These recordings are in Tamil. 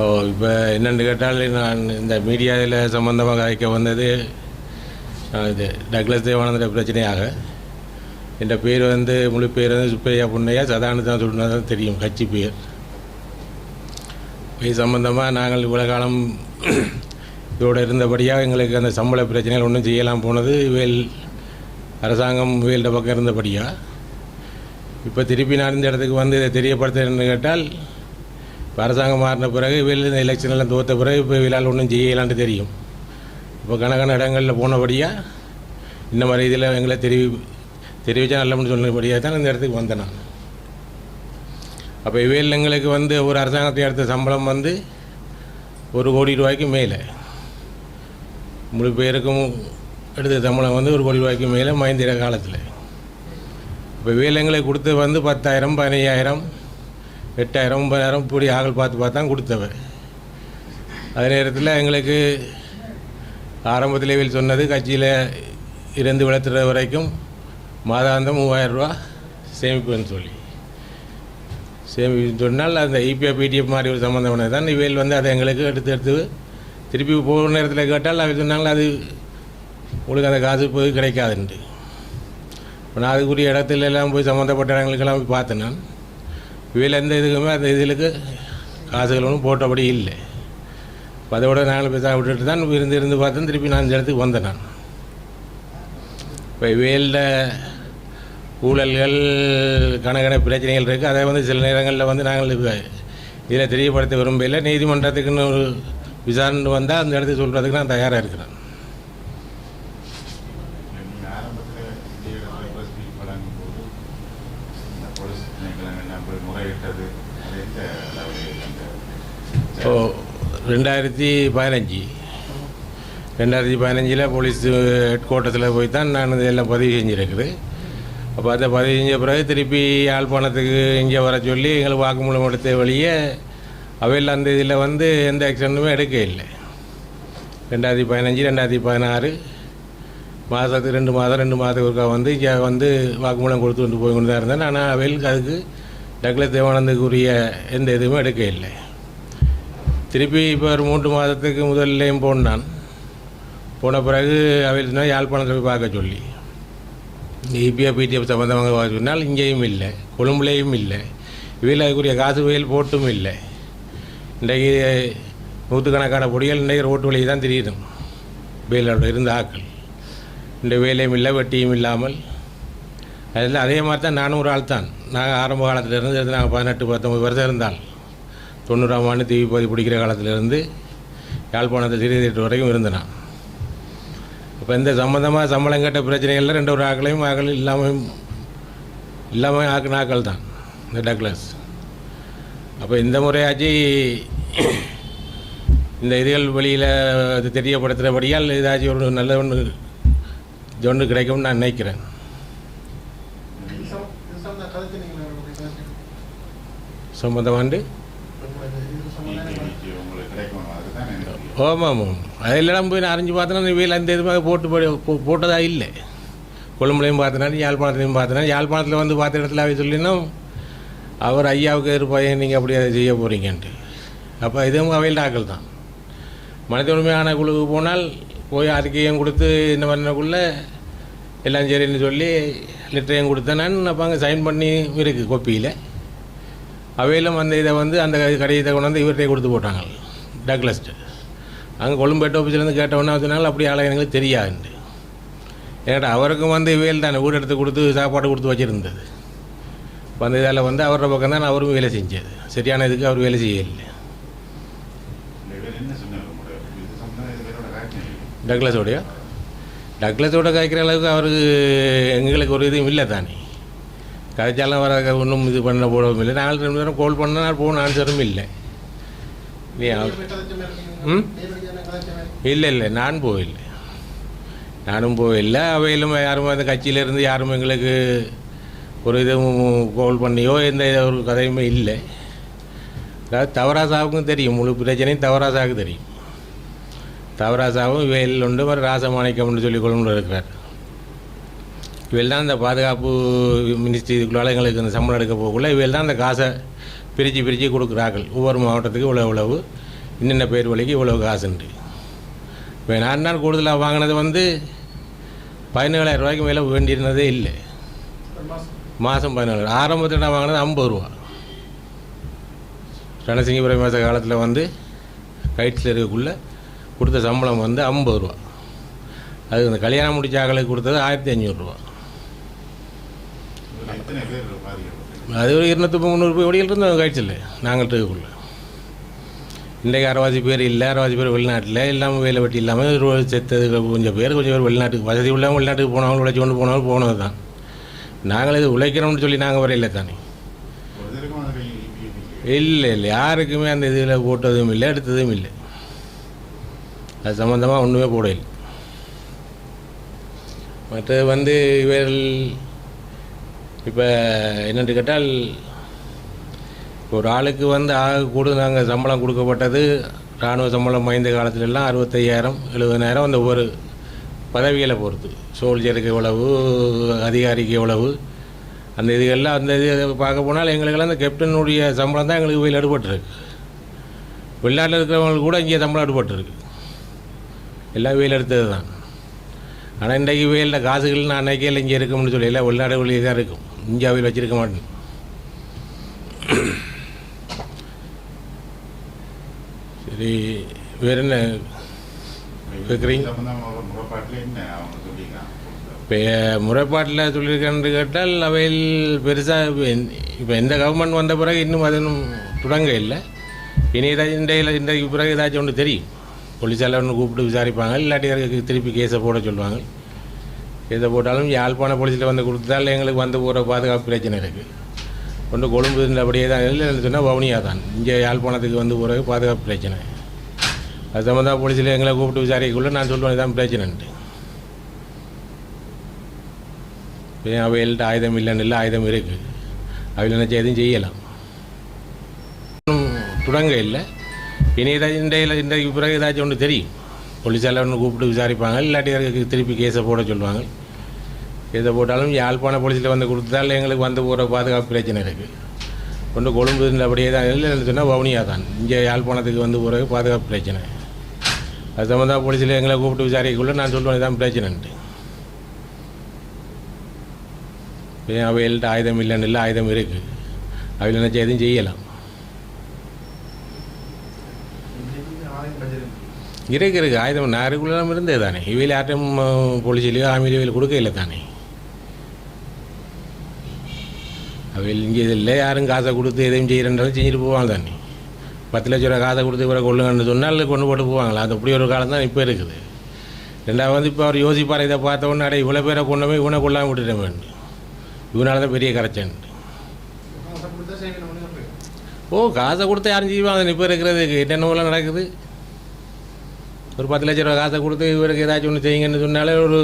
ஓ இப்போ என்னென்னு கேட்டால் நான் இந்த மீடியாவில் சம்மந்தமாக அழைக்க வந்தது இது டக்ளஸ் தேவானந்த பிரச்சனையாக. என் பேர் வந்து முழு பேர் வந்து சுப்பையா புண்ணையா சதானந்தான் சொன்னது தான் தெரியும் கட்சி பேர். இது சம்பந்தமாக நாங்கள் இவ்வளோ காலம் இதோடு இருந்தபடியாக எங்களுக்கு அந்த சம்பள பிரச்சனைகள் ஒன்றும் செய்யலாம் போனது வேல் அரசாங்கம் வேல்ட பக்கம் இருந்தபடியாக இப்போ திருப்பி நான் இந்த இடத்துக்கு வந்து இதை தெரியப்படுத்துறேன்னு கேட்டால் இப்போ அரசாங்கம் மாறின பிறகு வேல் இந்த எலெக்ஷன் எல்லாம் தோற்ற பிறகு இப்போ இவளால் ஒன்றும் செய்யலான்ட்டு தெரியும். இப்போ கணக்கான இடங்களில் போனபடியாக இந்த மாதிரி இதில் எங்களை தெரிவி தெரிவித்தா நல்லம்னு சொன்னபடியாக தான் இந்த இடத்துக்கு வந்தேன் நான். அப்போ இவையில் எங்களுக்கு வந்து ஒரு அரசாங்கத்தை எடுத்த சம்பளம் வந்து ஒரு கோடி ரூபாய்க்கு மேலே. முழு பேருக்கும் எடுத்த சம்பளம் வந்து ஒரு கோடி ரூபாய்க்கு மேலே மைந்திர காலத்தில். இப்போ வேலைங்களை கொடுத்து வந்து பத்தாயிரம் பதினையாயிரம் எட்டாயிரம் ஒன்பதாயிரம் இப்படி ஆகல் பார்த்து பார்த்து தான் கொடுத்தவ அதே நேரத்தில் எங்களுக்கு ஆரம்பத்தில் இவள் சொன்னது கட்சியில் இருந்து விளத்துற வரைக்கும் மாதாந்தம் மூவாயிரம் ரூபா சேமிப்புன்னு சொல்லி. சேமிப்பு சொன்னால் அந்த இபிஎஃப் பிடிஎஃப் மாதிரி ஒரு சம்மந்தமானது தான் இவையில் வந்து அதை எங்களுக்கு எடுத்து எடுத்து திருப்பி போகிற நேரத்தில் கேட்டால் அவர் சொன்னாங்களா அது உங்களுக்கு அந்த காசு போய் கிடைக்காதுன்ட்டு. நான் அதுக்குரிய இடத்துல எல்லாம் போய் சம்மந்தப்பட்ட இடங்களுக்கெல்லாம் போய் பார்த்தேன் நான். இவையில் எந்த இதுக்குமே அந்த இதுகளுக்கு காசுகள் ஒன்றும் போட்டபடி இல்லை. அதை அதோட நாங்கள் பேச விட்டுட்டு தான் இருந்து இருந்து பார்த்தேன். திருப்பி நான் இந்த இடத்துக்கு வந்தேன் நான். இப்போ இவையில் ஊழல்கள் கணக்கண பிரச்சனைகள் இருக்குது அதை வந்து சில நேரங்களில் வந்து நாங்கள் இதில் தெரியப்படுத்த விரும்பல நீதிமன்றத்துக்குன்னு ஒரு விசாரணை வந்தால் அந்த இடத்துக்கு சொல்கிறதுக்கு நான் தயாராக இருக்கிறேன் நீங்கள் ஆரம்பத்தில் இந்திய ப்ரெஸ் மீட் வழங்கும்போது இந்த போலீஸ் திணைக்களம் எல்லாம் போய் முறையிட்டது அது எந்த அளவில் அந்த ஓ ரெண்டாயிரத்தி பதினஞ்சு. ரெண்டாயிரத்தி பதினஞ்சில் போலீஸ் ஹெட் குவார்ட்டர்ஸில் போய் தான் நான் இதெல்லாம் பதிவு செஞ்சுருக்குது. அப்போ அதை பதிவு செஞ்ச பிறகு திருப்பி யாழ்ப்பாணத்துக்கு இங்கே வர சொல்லி எங்களுக்கு வாக்குமூலம் எடுத்த வழியே அவையில் அந்த இதில் வந்து எந்த ஆக்ஷனுமே எடுக்க இல்லை. ரெண்டாயிரத்தி பதினஞ்சு ரெண்டாயிரத்தி பதினாறு மாதத்துக்கு ரெண்டு மாதம் ரெண்டு மாதத்துக்கு ஒருக்கா வந்து இங்கே வந்து வாக்குமூலம் கொடுத்து கொண்டு போய் கொண்டு தான் இருந்தேன். ஆனால் அவையில் அதுக்கு டக்ளஸ் தேவானந்துக்குரிய எந்த இதுவுமே எடுக்க இல்லை. திருப்பி இப்போ ஒரு மூன்று மாதத்துக்கு முதல்லையும் போனான். போன பிறகு அவர் சொன்னால் யாழ்ப்பாணத்தில் போய் பார்க்க சொல்லி. இபிஎஃப் பிடிஎஃப் சம்மந்தமாக பார்க்க சொன்னால் இங்கேயும் இல்லை கொழும்புலேயும் இல்லை இவையில் அதுக்குரிய காசு வயல் போட்டும் இல்லை. இன்றைக்கு நூற்றுக்கணக்கான பொடிகள் இன்றைக்கு ரோட்டு வழியை தான் தெரியுது வேலோட இருந்த ஆக்கள். இந்த வேலையும் இல்லை வெட்டியும் இல்லாமல். அதில் அதே மாதிரி தான் நானும் ஒரு ஆள் தான் நாங்கள் ஆரம்ப காலத்தில் இருந்து நாங்கள் பதினெட்டு பத்தொம்பது வருஷம் இருந்தால். தொண்ணூறாம் ஆண்டு தீவி பதி பிடிக்கிற காலத்திலிருந்து யாழ்ப்பாணத்தில் சிறிது வரைக்கும் இருந்தேன் இப்போ இந்த சம்மந்தமாக சம்பளம் கேட்ட பிரச்சனைகளில் ரெண்டு ஒரு ஆக்களையும் ஆக்கள் இல்லாமல் இல்லாமல் ஆக்கின ஆக்கள் தான் இந்த டக்ளஸ். அப்போ இந்த முறையாச்சு இந்த இதுகள் வெளியில் அது தெரியப்படுத்துகிறபடியால் ஏதாச்சும் ஒரு நல்ல ஒன்று ஒன்று கிடைக்கும்னு நான் நினைக்கிறேன். இது சம்- இது சம்பந்தமா கதைச்சினீங்களா உங்களுடைய கதைச்சு? சம்மந்தமாண்டு இது சம்பந்தமா நீதிக்கு உங்களுக்கு கிடைக்கணும் அதுதான் எனக்கு ஆமாம் ஆமாம் அதெல்லாம் போய் நான் அறிஞ்சு பார்த்தேன்னா வீல் அந்த இதுமாக போட்டு போய் போட்டதாக போட்டதா இல்லை. கொழும்புலையும் பார்த்தனாலும் யாழ்ப்பாணத்துலையும் பார்த்தேன் யாழ்ப்பாணத்தில் வந்து பார்த்த இடத்துல அவை சொல்லினோம் அவர் ஐயாவுக்கு இருப்பாய் நீங்கள் அப்படி அதை செய்ய போகிறீங்கன்ட்டு அப்போ இதுவும் அவையில் ஆக்கள் தான். மனித உரிமையான குழுவுக்கு போனால் போய் அறிக்கையும் கொடுத்து இந்த மாதிரிக்குள்ளே எல்லாம் சரின்னு சொல்லி லெட்டரையும் கொடுத்தேன் அப்போ அங்கே சைன் பண்ணி இருக்குது கொப்பியில். அவையிலும் அந்த இதை வந்து அந்த கடிதத்தை கொண்டு வந்து இவர்கிட்ட கொடுத்து போட்டாங்க. டக்லஸ்ட்டு அங்கே கொழும்பேட்டு ஆஃபீஸ்லேருந்து கேட்டவொன்னே சொன்னாங்க அப்படி ஆளை எங்களுக்கு தெரியாதுண்டு ஏன்னா அவருக்கும் வந்து இவையில் தானே வீடு எடுத்து கொடுத்து சாப்பாடு கொடுத்து வச்சுருந்தது. இப்போ அந்த இதால் வந்து அவரோட பக்கம் தான் அவரும் வேலை செஞ்சது. சரியான இதுக்கு அவர் வேலை செய்யலை டக்ளஸோடைய? டக்ளஸோட காய்க்கிற அளவுக்கு அவருக்கு எங்களுக்கு ஒரு இதுவும் இல்லை தானே. கதைச்சாலும் வர ஒன்றும் இது பண்ண போடவும் இல்லை. நாலு ரெண்டு பேரும் கால் பண்ணால் போன ஆன்சரும் இல்லை. இருக்கீங்களா? ம்? இல்லை இல்லை நான் போயில்லை நானும் போயில்லை அவையிலும் யாரும் அந்த கட்சியிலேருந்து யாரும் எங்களுக்கு ஒரு இதுவும் கோல் பண்ணியோ எந்த ஒரு கதையுமே இல்லை. அதாவது தவராசாவுக்கும் தெரியும். முழு பிரச்சனையும் தவராசாவுக்கு தெரியும். தவராசாவும் இவையில் உண்டு. ஒரு ராசமாணிக்கம்னு சொல்லி கொண்டு இருக்கிறார். இவள் தான் இந்த பாதுகாப்பு மினிஸ்ட்ரி இதுக்குள்ளால் எங்களுக்கு இந்த சம்பளம் எடுக்க போகக்குள்ள இவள் தான் அந்த காசை பிரித்து பிரித்து கொடுக்குறார்கள். ஒவ்வொரு மாவட்டத்துக்கு இவ்வளோ இவ்வளவு. இன்னென்ன பேர் வழிக்கு இவ்வளவு காசுண்டு இப்போ நான் நாள் கூடுதலாக வாங்கினது வந்து பதினேழாயிரம் ரூபாய்க்கு மேலே வேண்டியிருந்ததே இல்லை. மாதம் பதினேழு ஆரம்பத்தில் நான் வாங்கினது ஐம்பது ரூபா. ரணசிங்கபுரம் மாத காலத்தில் வந்து கைட்டில் இருக்கக்குள்ள கொடுத்த சம்பளம் வந்து ஐம்பது ரூபா. அது இந்த கல்யாணம் முடிச்ச ஆகளுக்கு கொடுத்தது ஆயிரத்தி அஞ்சூறுரூவா அது ஒரு இருநூத்தி முந்நூறு ரூபாய் வழியில் இருந்தோம் கைட்டில் நாங்கள் இருக்கக்குள்ள. இன்றைக்கு அறுபது பேர் இல்லை அரைவாசி பேர் வெளிநாட்டில் இல்லாமல் வேலை வெட்டி இல்லாமல் செத்தது கொஞ்சம் பேர் கொஞ்சம் பேர் வெளிநாட்டுக்கு வசதி உள்ளவங்க வெளிநாட்டுக்கு போனவங்க உழைச்சி கொண்டு போனவங்க போனது தான் நாங்கள் இது உழைக்கிறோம்னு சொல்லி நாங்கள் வரையில தானே. இல்லை இல்லை யாருக்குமே அந்த இதில் போட்டதும் இல்லை எடுத்ததும் இல்லை. அது சம்மந்தமாக ஒன்றுமே போடல. மற்றது வந்து இவர்கள் இப்போ என்னென்று கேட்டால் ஒரு ஆளுக்கு வந்து ஆக கூட நாங்கள் சம்பளம் கொடுக்கப்பட்டது இராணுவ சம்பளம் வாய்ந்த காலத்துல எல்லாம் அறுபத்தையாயிரம் எழுபதாயிரம் அந்த ஒவ்வொரு பதவிகளை பொறுத்து சோல்ஜருக்கு எவ்வளவு அதிகாரிக்கு எவ்வளவு அந்த இதுகள்லாம் அந்த இது பார்க்க போனால் எங்களுக்கெல்லாம் அந்த கேப்டனுடைய சம்பளம் தான் எங்களுக்கு வெயில் அடுபட்டுருக்கு வெளிநாட்டில் இருக்கிறவங்களுக்கு கூட இங்கே சம்பளம் அடுபட்டுருக்கு எல்லாம் வெயில் எடுத்தது தான். ஆனால் இன்றைக்கு வெயிலில் காசுகள் நான் அன்றைக்கே இல்லை இங்கே இருக்கும்னு சொல்லி எல்லாம் வெளிநாடு தான் இருக்கும். இந்தியாவில் வச்சுருக்க மாட்டேன். சரி வேற என்ன? கேட்குறீங்க இப்போ முறைப்பாட்டில் சொல்லியிருக்கேன்னு கேட்டால் அவையில் பெருசாக இப்போ எந்த கவர்மெண்ட் வந்த பிறகு இன்னும் அதுவும் தொடங்க இல்லை. இனி ஏதாச்சும் இன்றையில் இன்றைக்கு பிறகு ஏதாச்சும் ஒன்று தெரியும். போலீஸால் ஒன்று கூப்பிட்டு விசாரிப்பாங்க இல்லாட்டி திருப்பி கேஸை போட சொல்லுவாங்க. கேஸை போட்டாலும் யாழ்ப்பாண போலீஸில் வந்து கொடுத்தால் எங்களுக்கு வந்து போகிற பாதுகாப்பு பிரச்சனை இருக்குது கொண்டு கொழும்பு அப்படியே தான் இல்லைன்னு சொன்னால் வவுனியா தான். இங்கே யாழ்ப்பாணத்துக்கு வந்து போகிறது பாதுகாப்பு பிரச்சனை. அது சம்மந்தமாக போலீஸில் எங்களை கூப்பிட்டு விசாரிக்கக்குள்ளே நான் சொல்லுவேன் தான் பிரச்சனைன்ட்டு. இப்போ அவைகள்ட்ட ஆயுதம் இல்லைன்னு இல்லை ஆயுதம் இருக்குது அவையில் நினச்சா எதுவும் செய்யலாம். தொடங்க இல்லை. இனி ஏதாச்சும் இன்றையில் இன்றைக்கு பிறகு ஏதாச்சும் ஒன்று தெரியும். போலீஸால் ஒன்று கூப்பிட்டு விசாரிப்பாங்க இல்லாட்டி திருப்பி கேஸை போட சொல்லுவாங்க. எதை போட்டாலும் யாழ்ப்பாண போலீஸில் வந்து கொடுத்தால் எங்களுக்கு வந்து போகிற பாதுகாப்பு பிரச்சனை இருக்குது கொண்டு கொழும்பு அப்படியே தான் இல்லைன்னு சொன்னால் வவுனியா தான். இங்கே யாழ்ப்பாணத்துக்கு வந்து போகிற பாதுகாப்பு பிரச்சனை. அது சம்மந்தமாக போலீஸில் எங்களை கூப்பிட்டு விசாரிக்கக்குள்ள நான் சொல்லுவேன் தான் பிரச்சனைன்ட்டு இப்போ அவைகள்ட்ட ஆயுதம் இல்லைன்னு இல்லை ஆயுதம் இருக்குது அவையில் நினச்சா எதுவும் செய்யலாம். இருக்கு இருக்கு. ஆயுதம் நாருக்குள்ளே இருந்தே தானே இவையில் யார்ட்டும் போலீஸ்லையோ ஆர்மிலையோ இவையில் கொடுக்க இல்லை தானே. அவையில் இங்கே இல்லை யாரும் காசை கொடுத்து எதையும் செய்கிறன்றாலும் செஞ்சுட்டு போவாங்க தண்ணி. பத்து லட்ச ரூபா காசை கொடுத்து இவரை கொள்ளுங்கன்னு சொன்னால் கொண்டு போட்டு போவாங்களா? அது அப்படி ஒரு காலம் தான் இப்போ இருக்குது. ரெண்டாவது வந்து இப்போ அவர் யோசிப்பார் இதை பார்த்த உடனே அடே இவ்வளோ பேரை கொண்டு போய் இவனை கொள்ளாமல் விட்டுட்டேன் வேண்டும் இவனால தான் பெரிய கரைச்சன் ஓ காசை கொடுத்து யாரும் செய்வாங்க இப்போ இருக்கிறதுக்கு என்னென்னலாம் நடக்குது? ஒரு பத்து லட்ச ரூபா காசை கொடுத்து இவருக்கு ஏதாச்சும் ஒன்று செய்யுங்கன்னு சொன்னாலே ஒரு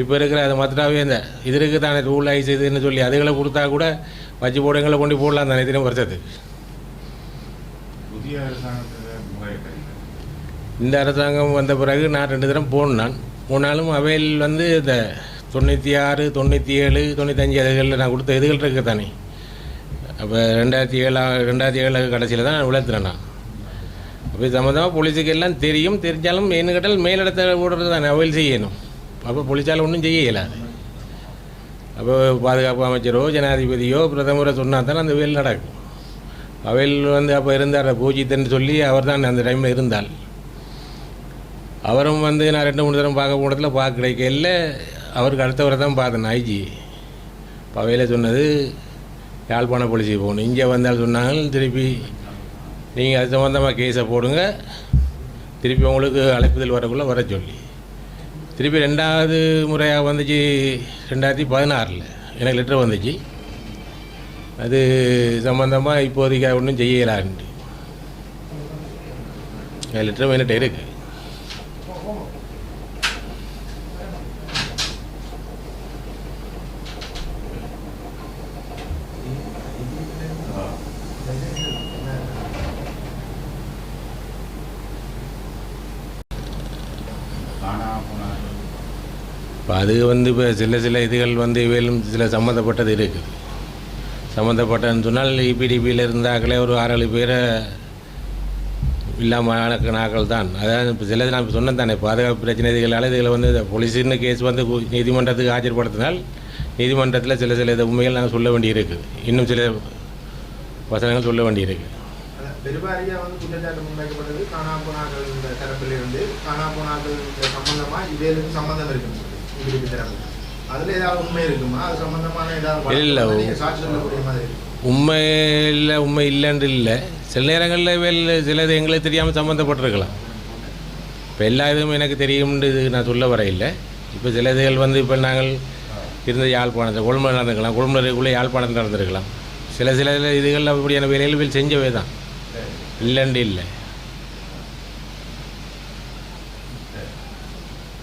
இப்போ இருக்கிற அது மற்றாவே இந்த இது இருக்குது தானே ரூல் ஐஸ் இதுன்னு சொல்லி அதுகளை கொடுத்தா கூட வச்சு போடுங்களை கொண்டு போடலாம் தானே தினம் வருஷத்துக்கு இந்த அரசாங்கம் வந்த பிறகு நான் ரெண்டு தரம் போனான் போனாலும் அவையில் வந்து இந்த தொண்ணூற்றி ஆறு தொண்ணூற்றி ஏழு தொண்ணூத்தஞ்சு அதுகளில் நான் கொடுத்த இதுகள் இருக்கு தானே. அப்போ ரெண்டாயிரத்தி ஏழா ரெண்டாயிரத்தி ஏழு கடைசியில் தான் நான் விளத்துறேன் நான். அப்போ சம்மந்தமாக போலீஸுக்கு எல்லாம் தெரியும் தெரிஞ்சாலும் என்ன கேட்டால் மேலிடத்தை ஓடுறது தானே அவையில் செய்யணும். அப்போ போலீஸால் ஒன்றும் செய்யலை அப்போ பாதுகாப்பு அமைச்சரோ ஜனாதிபதியோ பிரதமரை சொன்னால் தான் அந்த வேல் நடக்கும் அவையில் வந்து அப்போ இருந்தார் பூஜித்தன்னு சொல்லி அவர் தான் அந்த டைமில் இருந்தால் அவரும் வந்து நான் ரெண்டு மூணு தரம் பார்க்க போனதில் பார்க்க கிடைக்கல அவருக்கு அடுத்தவரை தான் பார்த்தேன் ஐஜி அவையில் சொன்னது யாழ்ப்பாண போலீஸுக்கு போகணும் இங்கே வந்தால் சொன்னாங்க திருப்பி நீங்கள் அது சம்மந்தமாக கேஸை போடுங்க திருப்பி உங்களுக்கு அழைப்புதல் வரக்குள்ளே வர சொல்லி திருப்பி ரெண்டாவது முறையாக வந்துச்சு ரெண்டாயிரத்தி பதினாறில். எனக்கு லெட்டர் வந்துச்சு. அது சம்மந்தமாக இப்போதைக்கு ஒன்றும் செய்யலான்ட்டு. லெட்டர் என்கிட்ட இருக்குது போனார்கள் இப்போ அது வந்து இப்போ சில சில இதுகள் வந்து இவையிலும் சில சம்மந்தப்பட்டது இருக்குது. சம்மந்தப்பட்டதுன்னு சொன்னால் இபிடிபியில் இருந்தாக்களே ஒரு ஆறு ஏழு பேரை இல்லாமல் நாக்கள் தான் அதாவது இப்போ சிலது நான் சொன்னேன் தானே பாதுகாப்பு பிரச்சனை இதுகளால் இதில் வந்து போலீஸுன்னு கேஸ் வந்து நீதிமன்றத்துக்கு ஆஜர்படுத்தினால் நீதிமன்றத்தில் சில சில இது உண்மைகள் நாங்கள் சொல்ல வேண்டியிருக்குது. இன்னும் சில வசனங்கள் சொல்ல வேண்டியிருக்கு அதான் பெருவாரியா வந்து குற்றச்சாட்டு முன்வைக்கப்பட்டது. காணா போனாக்கள் இந்த தரப்பில் இருந்து காணா போனாக்கள் இந்த சம்பந்தமா இதேலுக்கு சம்பந்தம் இருக்குன்னு சொல்லி தரப்பு. அதுல ஏதாவது உண்மை இருக்குமா? அது சம்பந்தமான ஏதாவது இல்ல. சாட்சி சொல்லக்கூடிய மாதிரி இருக்கு. உண்மை இல்லை உண்மை இல்லைன்னு இல்லை. சில நேரங்களில் வேல் சிலது எங்களுக்கு தெரியாமல் சம்மந்தப்பட்டிருக்கலாம் இப்போ எல்லா இதுவும் எனக்கு தெரியும்னு இது நான் சொல்ல வர இல்லை. இப்போ சில இதுகள் வந்து இப்போ நாங்கள் இருந்த யாழ்ப்பாணத்தில் கொழும்பு நடந்துக்கலாம் கொழும்புக்குள்ளே யாழ்ப்பாணத்தில் நடந்திருக்கலாம். சில சில இதுகள் அப்படியான வேலைகள் செஞ்சவே தான். இல்லைன்னு இல்லை